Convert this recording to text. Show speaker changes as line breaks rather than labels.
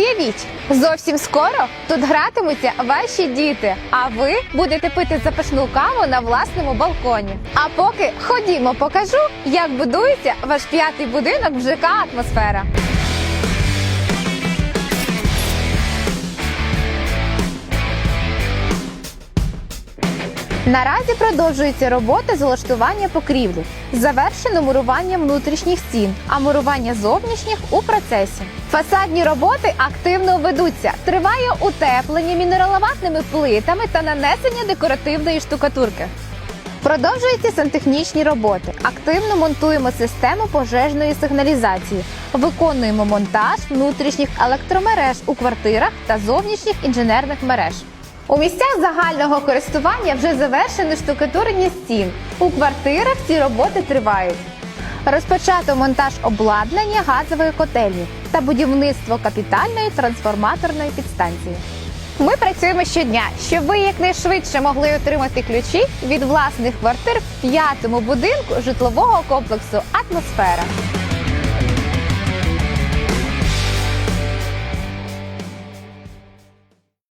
Уявіть, зовсім скоро тут гратимуться ваші діти, а ви будете пити запашну каву на власному балконі. А поки ходімо, покажу, як будується ваш п'ятий будинок в ЖК Атмосфера. Наразі продовжується робота з улаштування покрівлі. Завершено мурування внутрішніх стін, а мурування зовнішніх у процесі. Фасадні роботи активно ведуться. Триває утеплення мінераловатними плитами та нанесення декоративної штукатурки. Продовжуються сантехнічні роботи. Активно монтуємо систему пожежної сигналізації. Виконуємо монтаж внутрішніх електромереж у квартирах та зовнішніх інженерних мереж. У місцях загального користування вже завершено штукатурення стін. У квартирах ці роботи тривають. Розпочато монтаж обладнання газової котельні та будівництво капітальної трансформаторної підстанції. Ми працюємо щодня, щоб ви якнайшвидше могли отримати ключі від власних квартир в п'ятому будинку житлового комплексу Атмосфера.